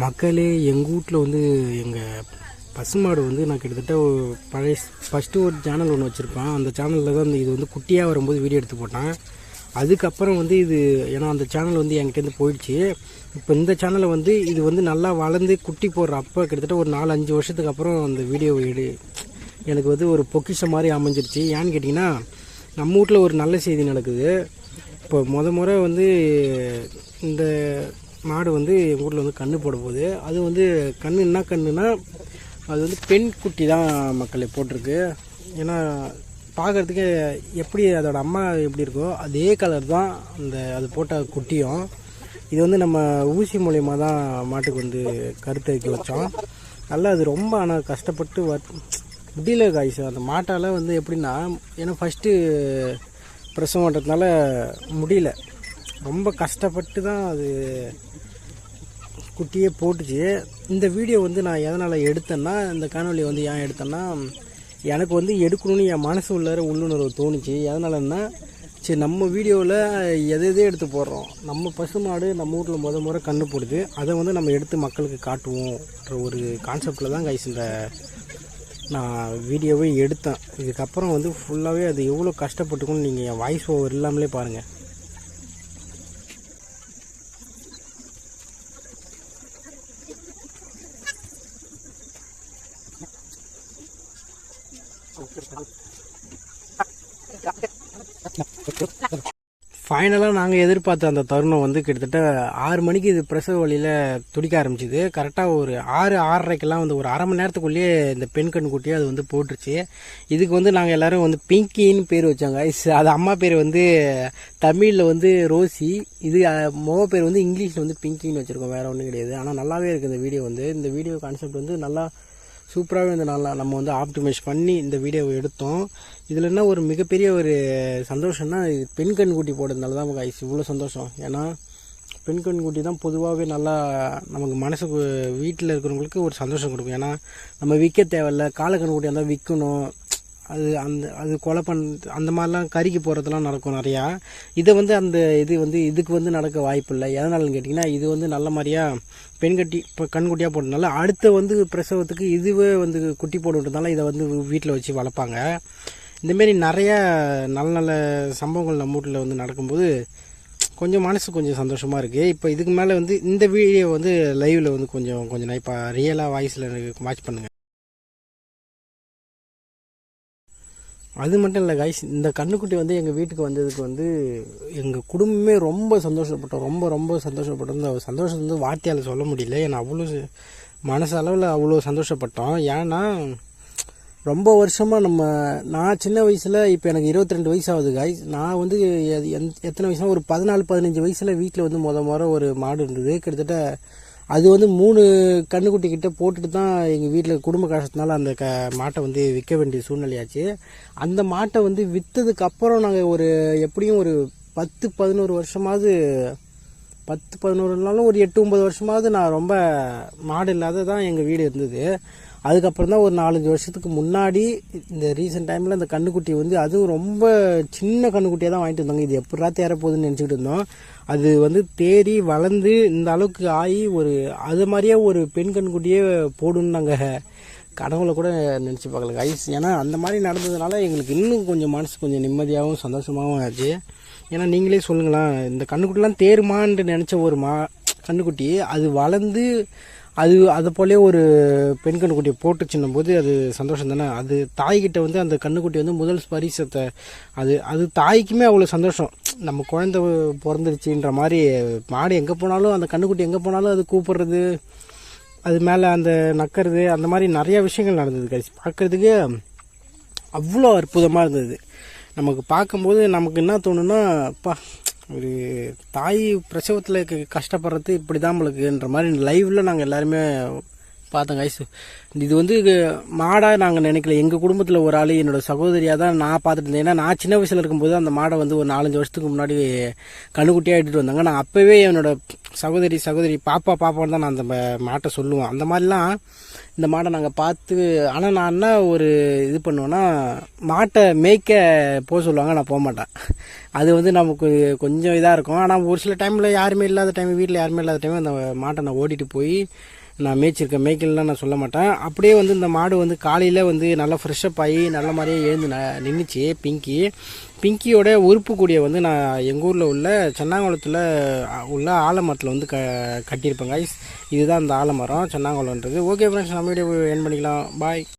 மக்களே எங்கள் வீட்டில் வந்து எங்கள் பசுமாடு வந்து நான் கிட்டத்தட்ட பழைய ஃபஸ்ட்டு ஒரு சேனல் ஒன்று வச்சுருப்பேன். அந்த சேனலில் தான் இது வந்து குட்டியாக வரும்போது வீடியோ எடுத்து போட்டேன். அதுக்கப்புறம் வந்து இது ஏன்னா அந்த சேனல் வந்து என்கிட்டேருந்து போயிடுச்சு. இப்போ இந்த சேனலை வந்து இது வந்து நல்லா வளர்ந்து குட்டி போடுற அப்போ கிட்டத்தட்ட ஒரு நாலு அஞ்சு வருஷத்துக்கு அப்புறம் அந்த வீடியோ எடு எனக்கு வந்து ஒரு பொக்கிஷம் மாதிரி அமைஞ்சிருச்சு. ஏன்னு கேட்டிங்கன்னா நம்ம வீட்டில் ஒரு நல்ல செய்தி நடக்குது. இப்போ முத முறை வந்து இந்த மாடு வந்து எங்கள் ஊரில் வந்து கன்று போட போகுது அது வந்து கன்று என்ன கன்றுனா அது வந்து பெண் குட்டி தான் மக்களை போட்டிருக்கு. ஏன்னா பார்க்குறதுக்கு எப்படி அதோட அம்மா எப்படி இருக்கோ அதே கலர் தான் அந்த அது போட்ட குட்டியும். இது வந்து நம்ம ஊசி மூலயமா தான் மாட்டுக்கு வந்து கருத்தரிக்க வச்சோம். நல்லா அது ரொம்ப ஆனால் கஷ்டப்பட்டு வ முடியல காய்ஸ் அந்த மாட்டால் வந்து எப்படின்னா ஏன்னா ஃபஸ்ட்டு பிரசவம் பண்ணுறதுனால முடியல. ரொம்ப கஷ்டப்பட்டு தான் அது குட்டியே போட்டுச்சு. இந்த வீடியோ வந்து நான் எதனால் எடுத்தேன்னா இந்த காணொலி வந்து ஏன் எடுத்தேன்னா எனக்கு வந்து எடுக்கணும்னு என் மனசு உள்ளார உள்ளுணர்வு தோணுச்சு. எதனாலன்னா சரி நம்ம வீடியோவில் எதை எதை எடுத்து போடுறோம்? நம்ம பசுமாடு நம்ம ஊரில் முத முறை கண்ணு போடுது. அதை வந்து நம்ம எடுத்து மக்களுக்கு காட்டுவோம்ன்ற ஒரு கான்செப்டில் தான் கைஸ் இந்த நான் வீடியோவே எடுத்தேன். இதுக்கப்புறம் வந்து ஃபுல்லாகவே அது எவ்வளோ கஷ்டப்பட்டுக்குன்னு நீங்கள் என் வாய்ஸ் ஓவர் இல்லாமலே பாருங்கள் ஃபைனலாக நாங்கள் எதிர்பார்த்த அந்த தருணம் வந்து கிட்டத்தட்ட ஆறு மணிக்கு இது பிரசவ வழியில் துடிக்க ஆரம்பிச்சிது. கரெக்டாக ஒரு ஆறு ஆறரைக்கெல்லாம் வந்து ஒரு அரை மணி நேரத்துக்குள்ளேயே இந்த பெண் கண் குட்டியை அது வந்து போட்டுருச்சு. இதுக்கு வந்து நாங்கள் எல்லோரும் வந்து பிங்கின்னு பேர் வச்சாங்க அது அம்மா பேர் வந்து தமிழில் வந்து ரோசி. இது முக பேர் வந்து இங்கிலீஷில் வந்து பிங்கின்னு வச்சுருக்கோம் வேறு ஒன்றும் கிடையாது. ஆனால் நல்லாவே இருக்குது இந்த வீடியோ வந்து. இந்த வீடியோ கான்செப்ட் வந்து நல்லா சூப்பராகவே வந்து நல்லா நம்ம வந்து ஆப்டிமைஸ் பண்ணி இந்த வீடியோவை எடுத்தோம். இதில் என்ன ஒரு மிகப்பெரிய ஒரு சந்தோஷம்னா இது பெண் கண்குட்டி போடுறதுனால தான் நமக்கு ஐஸ் இவ்வளோ சந்தோஷம். ஏன்னா பெண் கண்குட்டி தான் பொதுவாகவே நல்லா நமக்கு மனசுக்கு வீட்டில் இருக்கிறவங்களுக்கு ஒரு சந்தோஷம் கொடுக்கும். ஏன்னா நம்ம விற்க தேவையில்ல கால கண்குட்டியாக இருந்தால் விற்கணும் அது அந்த அது கொலை பண் அந்த மாதிரிலாம் கறிக்கு போகிறதுலாம் நடக்கும் நிறையா. இதை வந்து அந்த இது வந்து இதுக்கு வந்து நடக்க வாய்ப்பு இல்லை எதனாலன்னு கேட்டிங்கன்னா இது வந்து நல்ல மாதிரியாக பெண் கட்டி இப்போ கண்குட்டியாக போட்டதுனால அடுத்த வந்து பிரசவத்துக்கு இதுவே வந்து குட்டி போடுன்றதுனால இதை வந்து வீட்டில் வச்சு வளர்ப்பாங்க. இந்தமாரி நிறையா நல்ல நல்ல சம்பவங்கள் நம்ம வீட்டில் வந்து நடக்கும்போது கொஞ்சம் மனசு கொஞ்சம் சந்தோஷமாக இருக்குது இப்போ இதுக்கு மேலே வந்து இந்த வீடியோ வந்து லைவில் வந்து கொஞ்சம் கொஞ்சம் நான் இப்போ ரியலாக வாய்ஸில் எனக்கு வாட்ச் பண்ணுங்கள் அது மட்டும் இல்லை கைஸ் இந்த கண்ணுக்குட்டி வந்து எங்கள் வீட்டுக்கு வந்ததுக்கு வந்து எங்கள் குடும்பமே ரொம்ப சந்தோஷப்பட்டோம். ரொம்ப ரொம்ப சந்தோஷப்பட்டோம். இந்த சந்தோஷம் வந்து வார்த்தையால் சொல்ல முடியல. ஏன்னா அவ்வளோ மனசளவில் அவ்வளோ சந்தோஷப்பட்டோம். ஏன்னா ரொம்ப வருஷமாக நம்ம நான் சின்ன வயசில் இப்போ எனக்கு இருபத்தி ரெண்டு வயசு ஆகுது காய்ஸ் நான் வந்து எந்- எத்தனை வயசுனா ஒரு பதினாலு பதினஞ்சு வயசில் வீட்டில் வந்து முத முறை ஒரு மாடு இருந்தது. கிட்டத்தட்ட அது வந்து மூணு கண்ணுக்குட்டி கிட்ட போட்டுட்டு தான் எங்கள் வீட்டில் குடும்ப கஷ்டத்தினால அந்த க மாட்டை வந்து விற்க வேண்டிய சூழ்நிலையாச்சு. அந்த மாட்டை வந்து விற்றதுக்கு அப்புறம் நாங்கள் ஒரு எப்படியும் ஒரு பத்து பதினோரு வருஷமாவது பத்து பதினோருனாலும் ஒரு எட்டு ஒம்பது வருஷமாவது நான் ரொம்ப மாடு இல்லாத தான் எங்கள் வீடு இருந்தது. அதுக்கப்புறம் தான் ஒரு நாலஞ்சு வருஷத்துக்கு முன்னாடி இந்த ரீசெண்ட் டைமில் அந்த கண்ணுக்குட்டி வந்து அதுவும் ரொம்ப சின்ன கண்ணுக்குட்டியாக தான் வாங்கிட்டு வந்தாங்க இது எப்படா தேரப்போகுதுன்னு நினச்சிக்கிட்டு இருந்தோம். அது வந்து தேறி வளர்ந்து இந்த அளவுக்கு ஆகி ஒரு அது மாதிரியே ஒரு பெண் கண்ணுக்குட்டியே போடுன்னு நாங்கள் கடவுளை கூட நினச்சி பார்க்கல ஐஸ் ஏன்னா அந்த மாதிரி நடந்ததுனால எங்களுக்கு இன்னும் கொஞ்சம் மனசு கொஞ்சம் நிம்மதியாகவும் சந்தோஷமாகவும் ஆச்சு. ஏன்னா நீங்களே சொல்லுங்களேன் இந்த கண்ணுக்குட்டிலாம் தேருமான்னு நினச்ச ஒரு மா கண்ணுக்குட்டி அது வளர்ந்து அது அதை போலே ஒரு பெண் கண்ணுக்குட்டியை போட்டுச்சுன்னும் போது அது சந்தோஷம் தானே? அது தாய்கிட்ட வந்து அந்த கண்ணுக்குட்டி வந்து முதல் ஸ்பரிசத்தை அது அது தாய்க்குமே அவ்வளோ சந்தோஷம். நம்ம குழந்தை பிறந்துருச்சுன்ற மாதிரி மாடு எங்கே போனாலும் அந்த கண்ணுக்குட்டி எங்கே போனாலும் அது கூப்பிட்றது அது மேலே அந்த நக்கிறது அந்த மாதிரி நிறையா விஷயங்கள் நடந்தது கைஸ் பார்க்குறதுக்கு அவ்வளோ அற்புதமாக இருந்தது. நமக்கு பார்க்கும்போது நமக்கு என்ன தோணுன்னா அப்பா ஒரு தாய் பிரசவத்தில் க- கஷ்டப்படுறது இப்படி தான் நம்மளுக்குன்ற மாதிரி லைவில் நாங்கள் எல்லாருமே பார்த்தேன் கைஸ் இது வந்து மாடாக நாங்கள் நினைக்கல. எங்கள் குடும்பத்தில் ஒரு ஆள் என்னோட சகோதரியாக தான் நான் பார்த்துட்டு இருந்தேன். ஏன்னா நான் சின்ன வயசில் இருக்கும்போது அந்த மாடை வந்து ஒரு நாலஞ்சு வருஷத்துக்கு முன்னாடி கண்ணுக்குட்டியாக எடுத்துகிட்டு வந்தாங்க. நான் அப்போவே என்னோட சகோதரி சகோதரி பாப்பா பாப்பான்னு தான் நான் அந்த மாட்டை சொல்லுவேன். அந்த மாதிரிலாம் இந்த மாடை நாங்கள் பார்த்து ஆனால் நான் என்ன ஒரு இது பண்ணுவேன்னா மாட்டை மேய்க்க போக சொல்லுவாங்க நான் போக மாட்டேன். அது வந்து நமக்கு கொஞ்சம் இதாக இருக்கும். ஆனால் ஒரு சில டைமில் யாருமே இல்லாத டைம் வீட்டில் யாருமே இல்லாத டைம் அந்த மாட்டை நான் ஓட்டிகிட்டு போய் நான் மேய்ச்சிருக்கேன் மேய்க்கலாம் நான் சொல்ல மாட்டேன். அப்படியே வந்து இந்த மாடு வந்து காலையில் வந்து நல்லா ஃப்ரெஷ்ஷப் ஆகி நல்ல மாதிரியே எழுந்து ந நின்றுச்சு பிங்கி. பிங்கியோட உறுப்பு கூடிய வந்து நான் எங்கள் ஊரில் உள்ள சென்னாங்குளத்தில் உள்ள ஆலமரத்தில் வந்து க கட்டியிருப்பேன் guys. இதுதான் அந்த ஆலமரம் சென்னாங்குளன்றது ஓகே ஃப்ரெண்ட்ஸ் நம்ம வீடியோ என் பண்ணிக்கலாம். பாய்